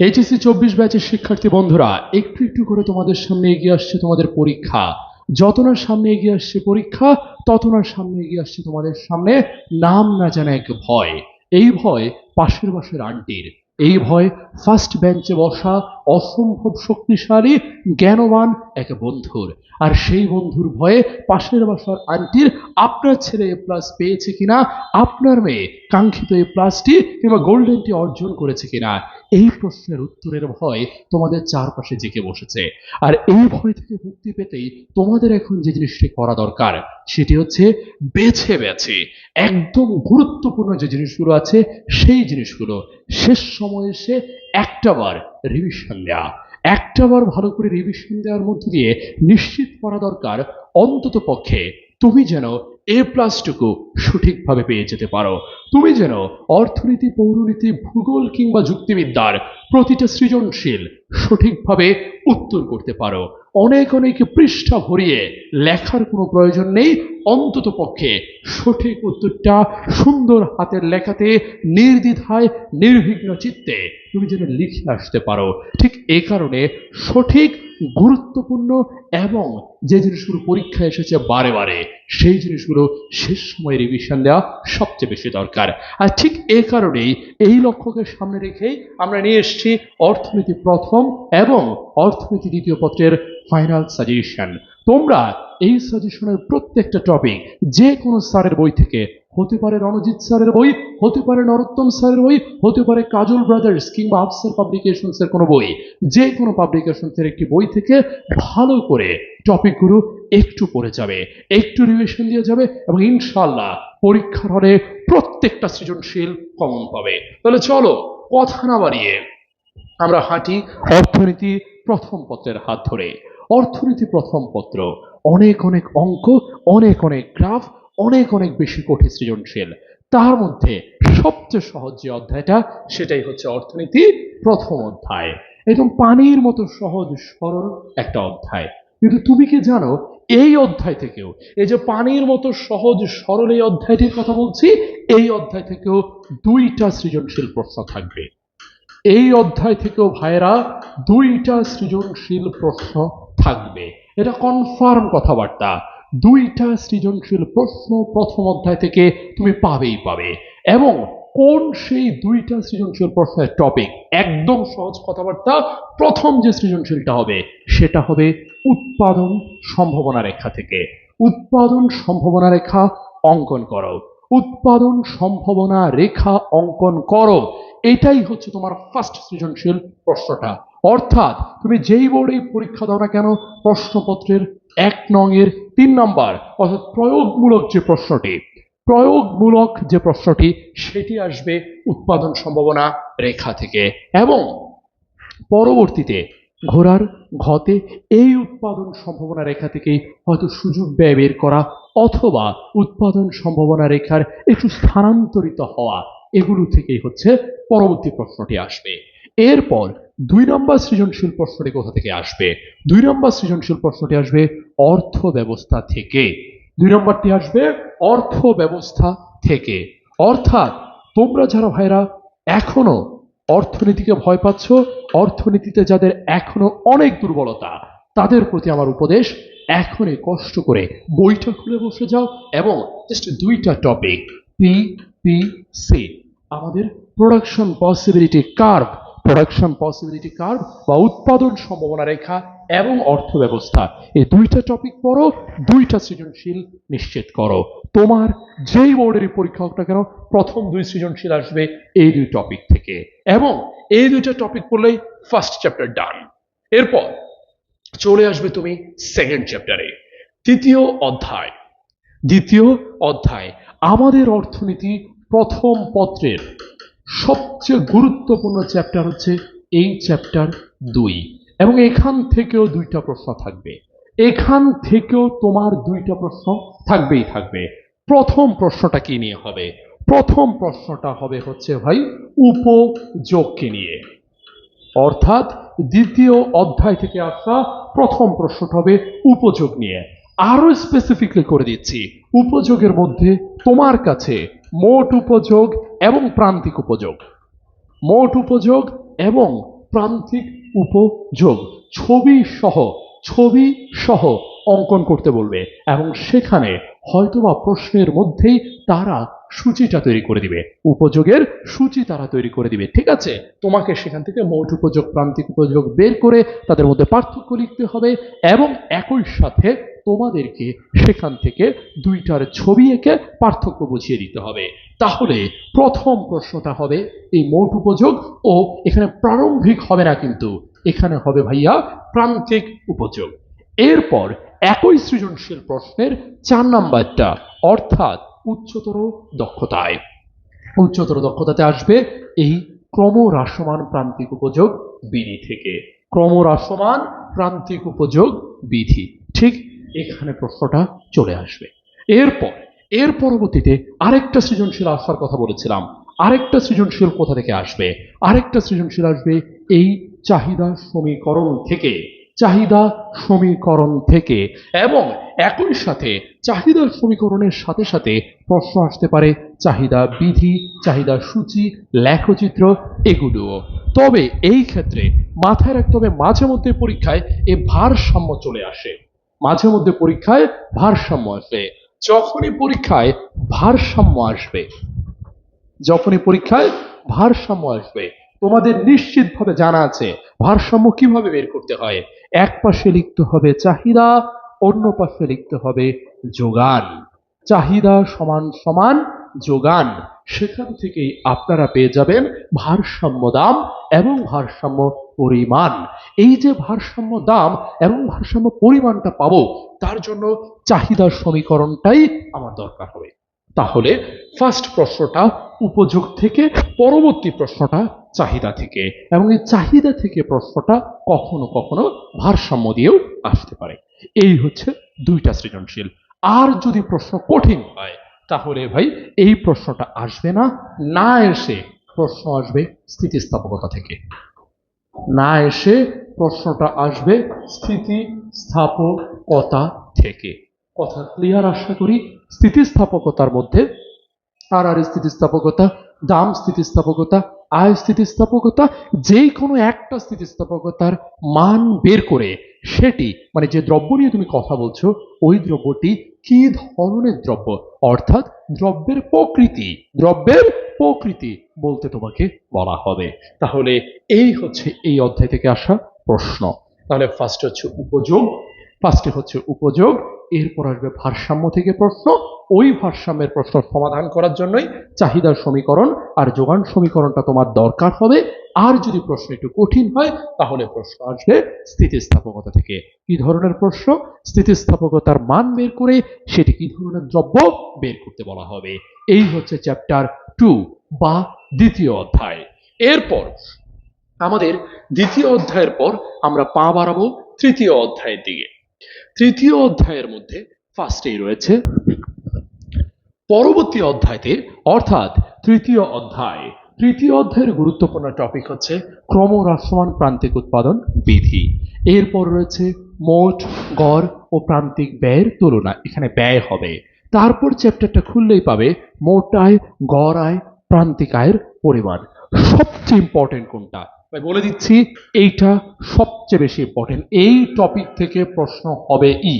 HSC চব্বিশ ব্যাচের শিক্ষার্থী বন্ধুরা, একটু একটু করে তোমাদের সামনে এগিয়ে আসছে তোমাদের পরীক্ষা। যত না সামনে এগিয়ে আসছে পরীক্ষা, তত না সামনে এগিয়ে আসছে তোমাদের সামনে নাম না জানা এক ভয়। এই ভয় পাশের বাসের আন্টির। এই ভয় ফার্স্ট বেঞ্চে বসা অসম্ভব শক্তিশালী, জ্ঞানবান এক বন্ধুর। আর সেই বন্ধুর ভয়ে পাশের বাসার আন্টির, আপনার ছেলে এ প্লাস পেয়েছে কিনা? আপনার মেয়ে কাঙ্ক্ষিত এ প্লাসটি কিংবা গোল্ডেনটি অর্জন করেছে কিনা? এই প্রশ্নের উত্তরের ভয় তোমাদের চারপাশে জেঁকে বসেছে। আর এই ভয় থেকে মুক্তি পেতেই তোমাদের এখন যে জিনিসটি করা দরকার, সেটি হচ্ছে বেছে বেছে, একদম গুরুত্বপূর্ণ যে জিনিসগুলো আছে, সেই জিনিসগুলো, শেষ সময়ে এসে একটাবার রিভিশন দেওয়া একটাবার ভালো করে রিভিশন দেওয়ার মধ্য দিয়ে নিশ্চিত করা দরকার অন্তত পক্ষে তুমি যেন এ প্লাসটুকু সঠিকভাবে পেয়ে যেতে পারো। তুমি যেন অর্থনীতি, পৌরনীতি, ভূগোল কিংবা যুক্তিবিদ্যার প্রতিটা সৃজনশীল সঠিকভাবে উত্তর করতে পারো। অনেক অনেক পৃষ্ঠা ভরিয়ে লেখার কোনো প্রয়োজন নেই। অন্তত পক্ষে সঠিক উত্তরটা সুন্দর হাতের লেখাতে, নির্দ্বিধায়, নির্বিঘ্ন চিত্তে তুমি যেন লিখে আসতে পারো। ঠিক এ কারণে সঠিক, গুরুত্বপূর্ণ এবং যে জিনিসগুলো পরীক্ষায় এসেছে বারে বারে সেই জিনিসগুলো শেষ সময় রিভিশন দেওয়া সবচেয়ে বেশি দরকার। আর ঠিক এ কারণেই এই লক্ষ্যকে সামনে রেখেই আমরা নিয়ে এসছি অর্থনীতি প্রথম এবং অর্থনীতি দ্বিতীয় পত্রের ফাইনাল সাজেশন তোমরা এই সাজেশনের প্রত্যেকটা টপিক যে কোনো স্যারের বই থেকে হতে পারে রণজিৎ স্যারের বই, হতে পারে নরোত্তম স্যারের বই, হতে পারে কাজল ব্রাদার্স কিংবা আফসার পাবলিকেশনসের কোনো বই। যে কোনো পাবলিকেশনসের একটি বই থেকে ভালো করে টপিকগুলো একটু পড়ে যাবে, একটু রিভিশন দিয়ে যাবে এবং ইনশাল্লাহ পরীক্ষার হলে প্রত্যেকটা সৃজনশীল কমন পাবে। তাহলে চলো কথা না বাড়িয়ে আমরা হাঁটি অর্থনীতি প্রথম পত্রের হাত ধরে। অর্থনীতি প্রথম পত্র, অনেক অনেক অঙ্ক, অনেক অনেক গ্রাফ অনেক অনেক বেশি কঠিন সৃজনশীল। তার মধ্যে সবচেয়ে সহজ যে অধ্যায়টা, সেটাই হচ্ছে অর্থনীতি প্রথম অধ্যায়। একদম পানির মতো সহজ, সরল একটা অধ্যায়। কিন্তু তুমি কি জানো, এই অধ্যায় থেকেও, এই যে পানির মতো সহজ, সরল এই অধ্যায়টির কথা বলছি, এই অধ্যায় থেকেও দুইটা সৃজনশীল প্রশ্ন থাকবে। এই অধ্যায় থেকেও ভাইয়েরা দুইটা সৃজনশীল প্রশ্ন থাকবে। এটা কনফার্ম কথাবার্তা। দুইটা সৃজনশীল প্রশ্ন প্রথম অধ্যায় থেকে তুমি পাবেই পাবে। এবং কোন সেই দুইটা সৃজনশীল প্রশ্নের টপিক একদম সহজ কথাবার্তা। প্রথম যে সৃজনশীলটা হবে, সেটা হবে উৎপাদন সম্ভাবনা রেখা থেকে। উৎপাদন সম্ভাবনা রেখা অঙ্কন করো। উৎপাদন সম্ভাবনা রেখা অঙ্কন করো। এটাই হচ্ছে তোমার ফার্স্ট সৃজনশীল প্রশ্নটা। অর্থাৎ তুমি যেই বোর্ডেই পরীক্ষা দাও না কেন, প্রশ্নপত্রের এক নং এর তিন নম্বর, অর্থাৎ প্রয়োগমূলক যে প্রশ্নটি, প্রয়োগমূলক যে প্রশ্নটি, সেটি আসবে উৎপাদন সম্ভাবনা রেখা থেকে এবং পরবর্তীতে ঘোড়ার ঘতে এই উৎপাদন সম্ভাবনা রেখা থেকে হয়তো সুযোগ ব্যয় বের করা অথবা উৎপাদন সম্ভাবনা রেখার একটু স্থানান্তরিত হওয়া, এগুলো থেকেই হচ্ছে পরবর্তী প্রশ্নটি আসবে। এরপর দুই নম্বর সৃজনশীল প্রশ্নটি কোথা থেকে আসবে? দুই নম্বর সৃজনশীল প্রশ্নটি আসবে অর্থ ব্যবস্থা থেকে। দুই নম্বরটি আসবে অর্থ ব্যবস্থা থেকে। অর্থাৎ তোমরা যারা ভাইরা এখনও অর্থনীতিকে ভয় পাচ্ছ, অর্থনীতিতে যাদের এখনও অনেক দুর্বলতা, তাদের প্রতি আমার উপদেশ, এখনই কষ্ট করে বইটা খুলে বসে যাও এবং জাস্ট দুইটা টপিক পি পি সি আমাদের production possibility curve production possibility curve বা উৎপাদন সম্ভাবনা রেখা এবং অর্থ ব্যবস্থা এই দুইটা টপিক পড়ো, দুইটা সৃজনশীল নিশ্চিত করো। তোমার যেই বোর্ডেরই পরীক্ষা হোক না কেন, প্রথম দুই সৃজনশীল আসবে এই দুই টপিক থেকে। এবং এই দুইটা টপিক পড়লেই ফার্স্ট চ্যাপ্টার ডান এরপর চলে আসবে তুমি সেকেন্ড চ্যাপ্টারে তৃতীয় অধ্যায়। দ্বিতীয় অধ্যায়, আমাদের অর্থনীতি প্রথম পত্রের সবচেয়ে গুরুত্বপূর্ণ চ্যাপ্টার হচ্ছে এই চ্যাপ্টার দুই। এবং এখান থেকেও দুইটা প্রশ্ন থাকবে। এখান থেকেও তোমার দুইটা প্রশ্ন থাকবেই থাকবে। প্রথম প্রশ্নটা কি নিয়ে হবে? প্রথম প্রশ্নটা হবে হচ্ছে ভাই উপযোগকে নিয়ে। অর্থাৎ দ্বিতীয় অধ্যায় থেকে আসা প্রথম প্রশ্নটা হবে উপযোগ নিয়ে। আরও স্পেসিফিকলি করে দিচ্ছি, উপযোগের মধ্যে তোমার কাছে মোট উপযোগ এবং প্রান্তিক উপযোগ। মোট উপযোগ এবং প্রান্তিক উপযোগ। ছবি সহ ছবি সহ অঙ্কন করতে বলবে এবং সেখানে হয়তোবা প্রশ্নের মধ্যেই তারা সূচিটা তৈরি করে দিবে। উপযোগের সূচি তারা তৈরি করে দিবে। ঠিক আছে? তোমাকে সেখান থেকে মোট উপযোগ, প্রান্তিক উপযোগ বের করে তাদের মধ্যে পার্থক্য লিখতে হবে এবং একই সাথে তোমাদেরকে সেখান থেকে দুইটার ছবি এঁকে পার্থক্য বুঝিয়ে দিতে হবে। তাহলে প্রথম প্রশ্নটা হবে, এই মোট উপযোগ ও এখানে প্রারম্ভিক হবে না কিন্তু। এখানে হবে ভাইয়া প্রান্তিক উপযোগ। এরপর একই সৃজনশীল প্রশ্নের চার নাম্বারটা, অর্থাৎ উচ্চতর দক্ষতায়। উচ্চতর দক্ষতাতে আসবে এই ক্রমহ্রাসমান প্রান্তিক উপযোগ বিধি থেকে। ক্রমহ্রাসমান প্রান্তিক উপযোগ বিধি, ঠিক এখানে প্রশ্নটা চলে আসবে। এরপর, এর পরবর্তীতে আরেকটা সৃজনশীল আসার কথা বলেছিলাম। আরেকটা সৃজনশীল কোথা থেকে আসবে? আরেকটা সৃজনশীল আসবে এই চাহিদা সমীকরণ থেকে। চাহিদা সমীকরণ থেকে। এবং একই সাথে চাহিদা সমীকরণের সাথে সাথে প্রশ্ন আসতে পারে চাহিদা বিধি, চাহিদা সূচি, লেখচিত্র এগুলোও। তবে এই ক্ষেত্রে মাথায় রাখতে হবে মাঝে মধ্যে পরীক্ষায় এ ভারসাম্য চলে আসে। মাঝে মধ্যে পরীক্ষায় ভারসাম্য আসবে। যখনই পরীক্ষায় ভারসাম্য আসবে, যখনই পরীক্ষায় ভারসাম্য আসবে, তোমাদের নিশ্চিতভাবে জানা আছে ভারসাম্য কীভাবে বের করতে হয়। এক পাশে লিখতে হবে চাহিদা, অন্য পাশে লিখতে হবে যোগান। চাহিদা সমান সমান যোগান। সেখান থেকেই আপনারা পেয়ে যাবেন ভারসাম্য দাম এবং ভারসাম্য পরিমাণ। এই যে ভারসাম্য দাম এবং ভারসাম্য পরিমাণটা পাবো, তার জন্য চাহিদার সমীকরণটাই আমার দরকার হবে। তাহলে ফার্স্ট প্রশ্নটা উপযোগ থেকে পরবর্তী প্রশ্নটা চাহিদা থেকে। এবং এই চাহিদা থেকে প্রশ্নটা কখনো কখনো ভারসাম্য দিয়েও আসতে পারে। এই হচ্ছে দুইটা সৃজনশীল। আর যদি প্রশ্ন কঠিন হয় তাহলে ভাই, এই প্রশ্নটা আসবে না। না এসে প্রশ্ন আসবে স্থিতিস্থাপকতা থেকে। না এসে প্রশ্নটা আসবে স্থিতিস্থাপকতা থেকে। কথা ক্লিয়ার আশা করি স্থিতিস্থাপকতার মধ্যে। আর আর স্থিতিস্থাপকতা, দাম স্থিতিস্থাপকতা আয় স্থিতিস্থাপকতা যে কোনো একটা স্থিতিস্থাপকতার মান বের করে সেটি মানে যে দ্রব্য নিয়ে তুমি কথা বলছো, ওই দ্রব্যটি কি ধরনের দ্রব্য? অর্থাৎ দ্রব্যের প্রকৃতি দ্রব্যের প্রকৃতি বলতে তোমাকে বলা হবে। তাহলে এই হচ্ছে এই অধ্যায় থেকে আসা প্রশ্ন। তাহলে ফার্স্ট হচ্ছে উপযোগ ফার্স্টে হচ্ছে উপযোগ, এরপর আসবে ভারসাম্য থেকে প্রশ্ন ওই ভারসাম্যের প্রশ্ন সমাধান করার জন্যই চাহিদার সমীকরণ আর যোগান সমীকরণটা তোমার দরকার হবে। আর যদি প্রশ্ন একটু কঠিন হয়, তাহলে প্রশ্ন আসবে স্থিতিস্থাপকতা থেকে। কি ধরনের প্রশ্ন? স্থিতিস্থাপকতার মান বের করে সেটি কি ধরনের দ্রব্য বের করতে বলা হবে? এই হচ্ছে চ্যাপ্টার টু বা দ্বিতীয় অধ্যায়। এরপর আমাদের দ্বিতীয় অধ্যায়ের পর আমরা পা বাড়াবো তৃতীয় অধ্যায়ের দিকে। তৃতীয় অধ্যায়ের মধ্যে ফার্স্টেই রয়েছে পরবর্তী অধ্যায়তে অর্থাৎ তৃতীয় অধ্যায়। তৃতীয় অধ্যায়ের গুরুত্বপূর্ণ টপিক হচ্ছে ক্রমহ্রাসমান প্রান্তিক উৎপাদন বিধি। এরপর রয়েছে মোট, গড় ও প্রান্তিক ব্যয়ের তুলনা। এখানে ব্যয় হবে। তারপর চ্যাপ্টারটা খুললেই পাবে মোট আয়, গড় আয়, প্রান্তিক আয়ের পরিমাণ। সবচেয়ে ইম্পর্টেন্ট কোনটা? আমি বলে দিচ্ছি, এইটা সবচেয়ে বেশি ইম্পর্টেন্ট এই টপিক থেকে প্রশ্ন হবে ই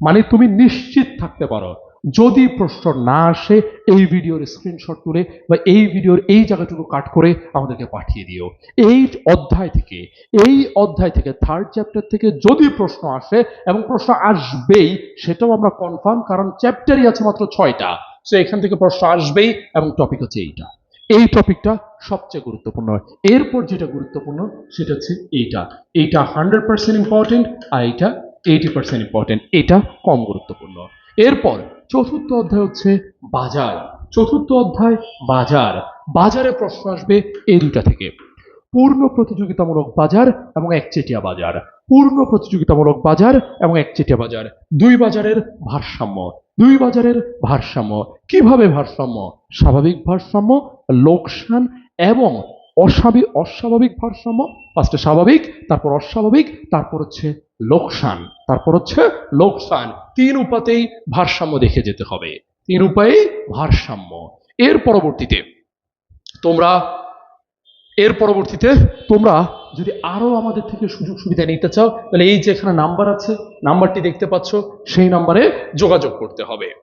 মানে তুমি নিশ্চিত থাকতে পারো যদি প্রশ্ন না আসে, এই ভিডিওর স্ক্রিনশট তুলে বা এই ভিডিওর এই জায়গাটুকু কাট করে আমাদেরকে পাঠিয়ে দিও। এই অধ্যায় থেকে, এই অধ্যায় থেকে থার্ড চ্যাপ্টার থেকে যদি প্রশ্ন আসে, এবং প্রশ্ন আসবেই, সেটাও আমরা কনফার্ম কারণ চ্যাপ্টারই আছে মাত্র ছয়টা। সো এখান থেকে প্রশ্ন আসবেই এবং টপিক হচ্ছে এইটা। এই টপিকটা সবচেয়ে গুরুত্বপূর্ণ। এরপর যেটা গুরুত্বপূর্ণ, সেটা হচ্ছে এইটা। এইটা হান্ড্রেড পার্সেন্ট ইম্পর্টেন্ট আর এইটা এইটি পার্সেন্ট ইম্পর্টেন্ট এটা কম গুরুত্বপূর্ণ। এরপর চতুর্থ অধ্যায় হচ্ছে বাজার। চতুর্থ অধ্যায়, বাজার। বাজারে প্রশ্ন আসবে এই দুটা থেকে। পূর্ণ প্রতিযোগিতামূলক বাজার এবং একচেটিয়া বাজার। পূর্ণ প্রতিযোগিতামূলক বাজার এবং একচেটিয়া বাজার। দুই বাজারের ভারসাম্য। দুই বাজারের ভারসাম্য। কীভাবে ভারসাম্য? স্বাভাবিক ভারসাম্য, লোকসান এবং অস্বাভাবিক অস্বাভাবিক ভারসাম্য ফার্স্টে স্বাভাবিক, তারপর অস্বাভাবিক, তারপর হচ্ছে লোকসান, তারপর হচ্ছে লোকসান। তিন উপাতেই ভারসাম্য দেখে যেতে হবে। তিন উপায়েই ভারসাম্য। এর পরবর্তীতে তোমরা, এর পরবর্তীতে তোমরা যদি আরও আমাদের থেকে সুযোগ সুবিধা নিতে চাও, তাহলে এই যে এখানে নাম্বার আছে, নাম্বারটি দেখতে পাচ্ছ, সেই নাম্বারে যোগাযোগ করতে হবে।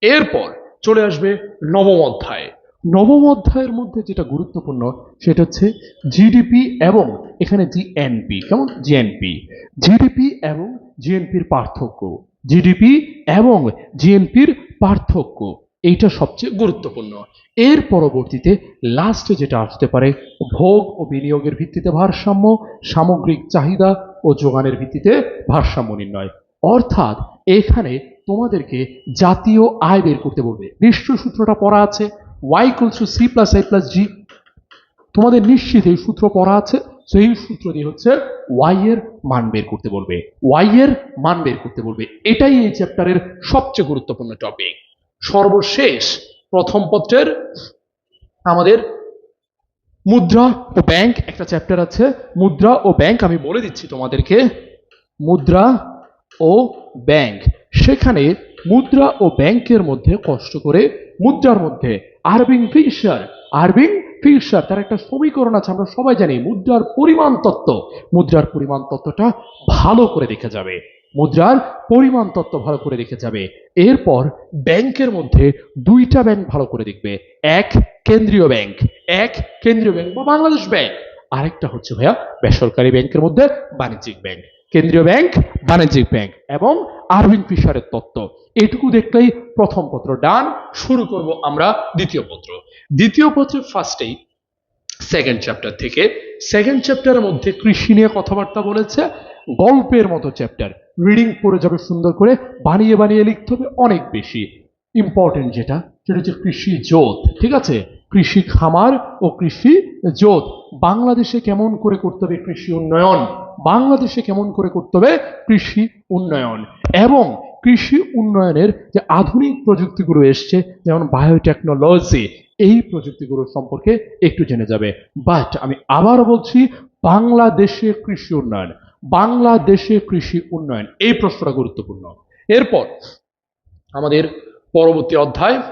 এরপর চলে আসবে নবম অধ্যায়। নবম অধ্যায়ের মধ্যে যেটা গুরুত্বপূর্ণ, সেটা হচ্ছে জিডিপি এবং এখানে জিএনপি কেমন? জিএনপি জিডিপি এবং জিএনপির পার্থক্য। জিডিপি এবং জিএনপির পার্থক্য। এইটা সবচেয়ে গুরুত্বপূর্ণ। এর পরবর্তীতে লাস্টে যেটা আসতে পারে, ভোগ ও বিনিয়োগের ভিত্তিতে ভারসাম্য, সামগ্রিক চাহিদা ও যোগানের ভিত্তিতে ভারসাম্য নির্ণয়। অর্থাৎ এখানে তোমাদেরকে জাতীয় আয় বের করতে বলবে। বিশ্ব সূত্রটা পড়া আছে। Y equals to C plus I plus G তোমাদের নিশ্চিত এই সূত্র পড়া আছে এই সূত্র দিয়ে হচ্ছে ওয়াই এর মান বের করতে বলবে। ওয়াই এর মান বের করতে বলবে। এটাই এই চ্যাপ্টারের সবচেয়ে গুরুত্বপূর্ণ টপিক সর্বশেষ প্রথম পত্রের আমাদের মুদ্রা ও ব্যাংক একটা চ্যাপ্টার আছে। মুদ্রা ও ব্যাংক আমি বলে দিচ্ছি তোমাদেরকে। মুদ্রা ও ব্যাংক সেখানে মুদ্রা ও ব্যাংকের মধ্যে কষ্ট করে, মুদ্রার মধ্যে আরবিং ফিশার আরবিং ফিশার তার একটা সমীকরণ আছে, আমরা সবাই জানি, মুদ্রার পরিমাণ তত্ত্ব। মুদ্রার পরিমাণ তত্ত্বটা ভালো করে দেখে যাবে। মুদ্রার পরিমাণ তত্ত্ব ভালো করে দেখে যাবে। এরপর ব্যাংকের মধ্যে দুইটা ব্যাংক ভালো করে দেখবে। এক কেন্দ্রীয় ব্যাংক। এক কেন্দ্রীয় ব্যাংক বা বাংলাদেশ ব্যাংক। আরেকটা হচ্ছে ভাইয়া বেসরকারি ব্যাংকের মধ্যে বাণিজ্যিক ব্যাংক। কেন্দ্রীয় ব্যাংক, বাণিজ্যিক ব্যাংক এবং আরবিন ফিশারের তত্ত্ব। এটুকু দেখলেই প্রথম পত্র ডান, শুরু করব আমরা দ্বিতীয় পত্র। দ্বিতীয় পত্রের ফার্স্টেই সেকেন্ড চ্যাপ্টার থেকে। সেকেন্ড চ্যাপ্টারের মধ্যে কৃষি নিয়ে কথাবার্তা বলেছে। গল্পের মতো চ্যাপ্টার রিডিং পড়ে যাবে সুন্দর করে, বানিয়ে বানিয়ে লিখতে হবে অনেক বেশি। ইম্পর্টেন্ট যেটা, সেটা হচ্ছে কৃষি জোত, ঠিক আছে? কৃষি খামার ও কৃষি জোত। বাংলাদেশে কেমন করে করতে হবে কৃষি উন্নয়ন? বাংলাদেশে কেমন করে করতে হবে? কৃষি উন্নয়ন। এবং কৃষি উন্নয়নের যে আধুনিক প্রযুক্তিগুলো এসছে, যেমন বায়োটেকনোলজি এই প্রযুক্তিগুলো সম্পর্কে একটু জেনে যাবে। বাট আমি আবার বলছি, বাংলাদেশে কৃষি উন্নয়ন, বাংলাদেশে কৃষি উন্নয়ন, এই প্রশ্নটা গুরুত্বপূর্ণ। এরপর আমাদের পরবর্তী অধ্যায়,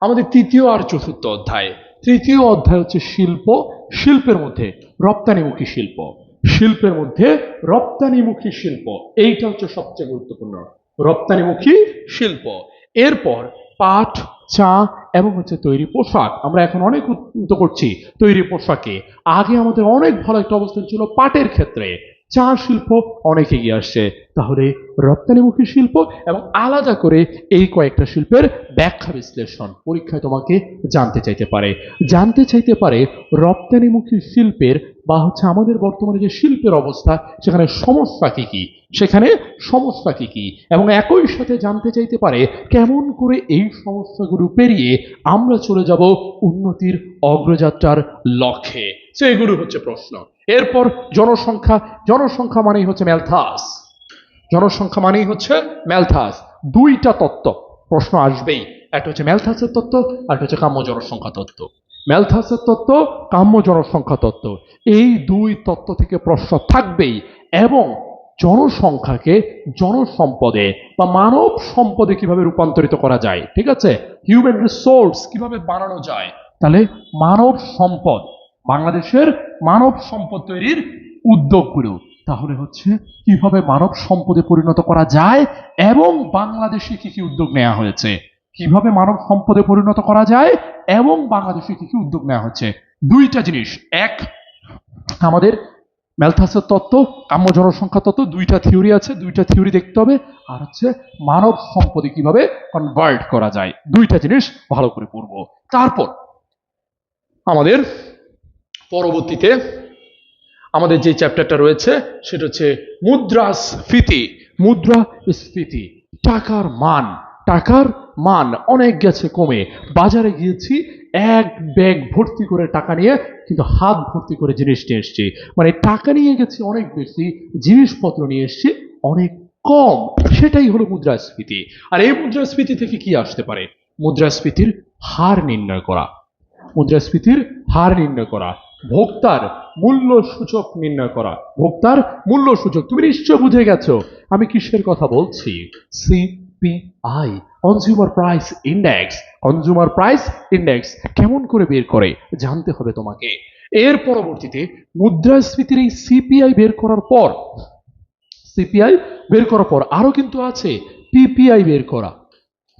আমাদের তৃতীয় আর চতুর্থ অধ্যায়। তৃতীয় অধ্যায় হচ্ছে শিল্প। শিল্পের মধ্যে রপ্তানিমুখী শিল্প। শিল্পের মধ্যে রপ্তানিমুখী শিল্প, এইটা হচ্ছে সবচেয়ে গুরুত্বপূর্ণ। রপ্তানিমুখী শিল্প। এরপর পাট, চা এবং হচ্ছে তৈরি পোশাক। আমরা এখন অনেক উন্নত করছি তৈরি পোশাকে। আগে আমাদের অনেক ভালো একটা অবস্থান ছিল পাটের ক্ষেত্রে। চা শিল্প অনেক এগিয়ে আসছে। তাহলে রপ্তানিমুখী শিল্প এবং আলাদা করে এই কয়েকটা শিল্পের ব্যাখ্যা বিশ্লেষণ পরীক্ষায় তোমাকে জানতে চাইতে পারে। জানতে চাইতে পারে রপ্তানিমুখী শিল্পের বা হচ্ছে আমাদের বর্তমানে যে শিল্পের অবস্থা, সেখানে সমস্যা কি কি? সেখানে সমস্যা কি কি? এবং একই সাথে জানতে চাইতে পারে কেমন করে এই সমস্যাগুলো পেরিয়ে আমরা চলে যাব উন্নতির অগ্রযাত্রার লক্ষ্যে। তো এগুলো হচ্ছে প্রশ্ন। এরপর জনসংখ্যা জনসংখ্যা মানেই হচ্ছে ম্যালথাস জনসংখ্যা মানেই হচ্ছে ম্যালথাস দুইটা তত্ত্ব, প্রশ্ন আসবেই। একটা হচ্ছে ম্যালথাসের তত্ত্ব, আর হচ্ছে কাম্য জনসংখ্যা তত্ত্ব। ম্যালথাসের তত্ত্ব, কাম্য জনসংখ্যা তত্ত্ব। এই দুই তত্ত্ব থেকে প্রশ্ন থাকবেই, এবং জনসংখ্যাকে জনসম্পদে বা মানব সম্পদে কীভাবে রূপান্তরিত করা যায়, ঠিক আছে? হিউম্যান রিসোর্স কীভাবে বানানো যায়? তাহলে মানব সম্পদ বাংলাদেশের মানব সম্পদ তৈরির উদ্যোগগুলো তাহলে হচ্ছে কীভাবে মানব সম্পদে পরিণত করা যায় এবং বাংলাদেশে কি কি উদ্যোগ নেওয়া হয়েছে? কীভাবে মানব সম্পদে পরিণত করা যায় এবং বাংলাদেশে কি কি উদ্যোগ নেওয়া হচ্ছে দুইটা জিনিস। এক, আমাদের ম্যালথাসের তত্ত্ব, কাম্য জনসংখ্যা তত্ত্ব, দুইটা থিওরি আছে, দুইটা থিওরি দেখতে হবে। আর হচ্ছে মানব সম্পদে কীভাবে কনভার্ট করা যায়। দুইটা জিনিস ভালো করে পড়ব। তারপর আমাদের পরবর্তীতে আমাদের যে চ্যাপ্টারটা রয়েছে, সেটা হচ্ছে মুদ্রাস্ফীতি। মুদ্রাস্ফীতি, টাকার মান টাকার মান অনেক গেছে কমে। বাজারে গিয়েছি, এক ব্যাগ ভর্তি করে টাকা নিয়ে, কিন্তু হাত ভর্তি করে জিনিস নিয়ে এসছি। মানে টাকা নিয়ে গেছি অনেক বেশি, জিনিসপত্র নিয়ে এসছি অনেক কম। সেটাই হলো মুদ্রাস্ফীতি। আর এই মুদ্রাস্ফীতি থেকে কি আসতে পারে? মুদ্রাস্ফীতির হার নির্ণয় করা। মুদ্রাস্ফীতির হার নির্ণয় করা। ভোক্তার মূল্য সূচক নির্ণয় করা। ভোক্তার মূল্য সূচক তুমি নিশ্চয় বুঝে গেছো। আমি কিসের কথা বলছি? CPI consumer price index consumer price index কেমন করে বের করে? জানতে হবে তোমাকে। এর পরবর্তীতে মুদ্রাস্ফীতির এই সিপিআই বের করার পর সিপিআই বের করার পর আরও কিন্তু আছে পিপিআই বের করা।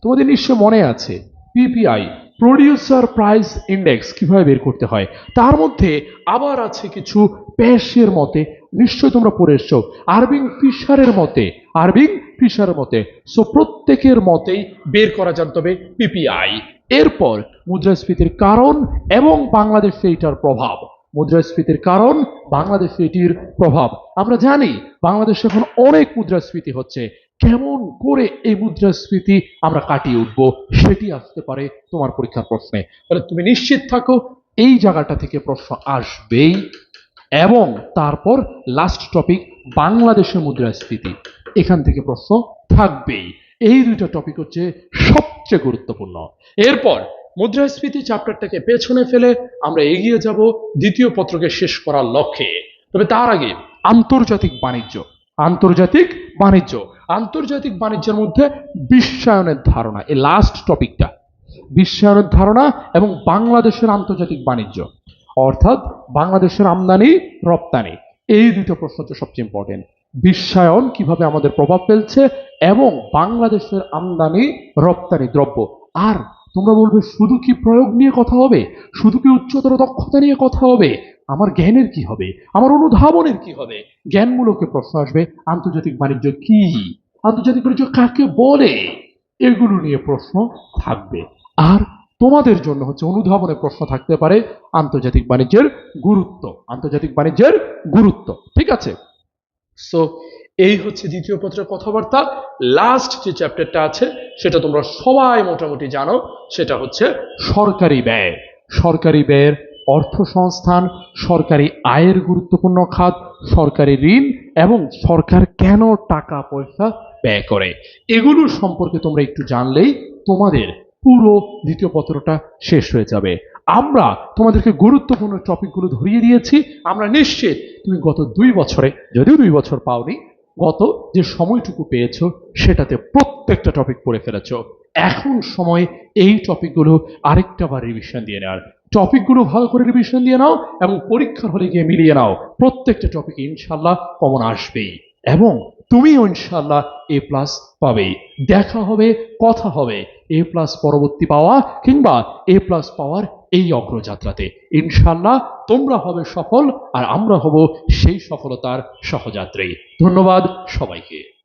তোমাদের নিশ্চয় মনে আছে পিপিআই প্রডিউসার প্রাইস ইন্ডেক্স কীভাবে বের করতে হয়? তার মধ্যে আবার আছে কিছু প্যাশের মতে। নিশ্চয় তোমরা পড়ে এসছো। আরবিং ফিশারের মতে আরবিং ফিশারের মতে সো প্রত্যেকের মতেই বের করা জানতে হবে পিপিআই এরপর মুদ্রাস্ফীতির কারণ এবং বাংলাদেশে এটার প্রভাব। মুদ্রাস্ফীতির কারণ, বাংলাদেশে এটির প্রভাব। আমরা জানি, বাংলাদেশে এখন অনেক মুদ্রাস্ফীতি হচ্ছে। কেমন করে এই মুদ্রাস্ফীতি আমরা কাটিয়ে উঠবো, সেটি আসতে পারে তোমার পরীক্ষার প্রশ্নে। তাহলে তুমি নিশ্চিত থাকো, এই জায়গাটা থেকে প্রশ্ন আসবেই। এবং তারপর লাস্ট টপিক বাংলাদেশের মুদ্রাস্ফীতি। এখান থেকে প্রশ্ন থাকবেই। এই দুইটা টপিক হচ্ছে সবচেয়ে গুরুত্বপূর্ণ। এরপর মুদ্রাস্ফীতি চ্যাপ্টারটাকে পেছনে ফেলে আমরা এগিয়ে যাব দ্বিতীয় পত্রকে শেষ করার লক্ষ্যে। তবে তার আগে আন্তর্জাতিক বাণিজ্য। আন্তর্জাতিক বাণিজ্য। আন্তর্জাতিক বাণিজ্যের মধ্যে বিশ্বায়নের ধারণা। এই লাস্ট টপিকটা বিশ্বায়নের ধারণা এবং বাংলাদেশের আন্তর্জাতিক বাণিজ্য। অর্থাৎ বাংলাদেশের আমদানি, রপ্তানি। এই দুটো প্রশ্ন হচ্ছে সবচেয়ে ইম্পর্টেন্ট বিশ্বায়ন কীভাবে আমাদের প্রভাব ফেলছে এবং বাংলাদেশের আমদানি, রপ্তানি দ্রব্য। আর তোমরা বলবে, শুধু কি প্রয়োগ নিয়ে কথা হবে? শুধু কি উচ্চতর দক্ষতা নিয়ে কথা হবে? আমার জ্ঞানের কি হবে? আমার অনুধাবনের কি হবে? জ্ঞানমূলকে প্রশ্ন আসবে, আন্তর্জাতিক বাণিজ্য কি? আন্তর্জাতিক বাণিজ্য কাকে বলে? এগুলো নিয়ে প্রশ্ন থাকবে। আর তোমাদের জন্য হচ্ছে অনুধাবনের প্রশ্ন থাকতে পারে আন্তর্জাতিক বাণিজ্যের গুরুত্ব, আন্তর্জাতিক বাণিজ্যের গুরুত্ব। ঠিক আছে? সো এই হচ্ছে দ্বিতীয় পত্রের কথাবার্তা। লাস্ট যে চ্যাপ্টারটা আছে, সেটা তোমরা সবাই মোটামুটি জানো, সেটা হচ্ছে সরকারি ব্যয়। সরকারি ব্যয়ের অর্থ সংস্থান, সরকারি আয়ের গুরুত্বপূর্ণ খাত, সরকারি ঋণ এবং সরকার কেন টাকা পয়সা ব্যয় করে। এগুলো সম্পর্কে তোমরা একটু জানলেই তোমাদের পুরো দ্বিতীয় পত্রটা শেষ হয়ে যাবে। আমরা তোমাদেরকে গুরুত্বপূর্ণ টপিকগুলো ধরিয়ে দিয়েছি। আমরা নিশ্চিত তুমি গত দুই বছরে, যদিও দুই বছর পাওনি, গত যে সময়টুকু পেয়েছ, সেটাতে প্রত্যেকটা টপিক পড়ে ফেলেছো। এখন সময় এই টপিকগুলো আরেকটা বার রিভিশন দিয়ে নেওয়ার। টপিকগুলো ভালো করে রিভিশন দিয়ে নাও এবং পরীক্ষার হলে গিয়ে মিলিয়ে নাও। প্রত্যেকটা টপিক ইনশাল্লাহ কমন আসবেই। এবং তুমি ইনশাল্লাহ এ প্লাস পাবে। দেখা হবে, কথা হবে। এ প্লাস পরবর্তী পাওয়া কিংবা এ প্লাস পাওয়ার এই অগ্রযাত্রাতে। ইনশাল্লাহ তোমরা হবে সফল আর আমরা হব সেই সফলতার সহযাত্রী। ধন্যবাদ সবাইকে।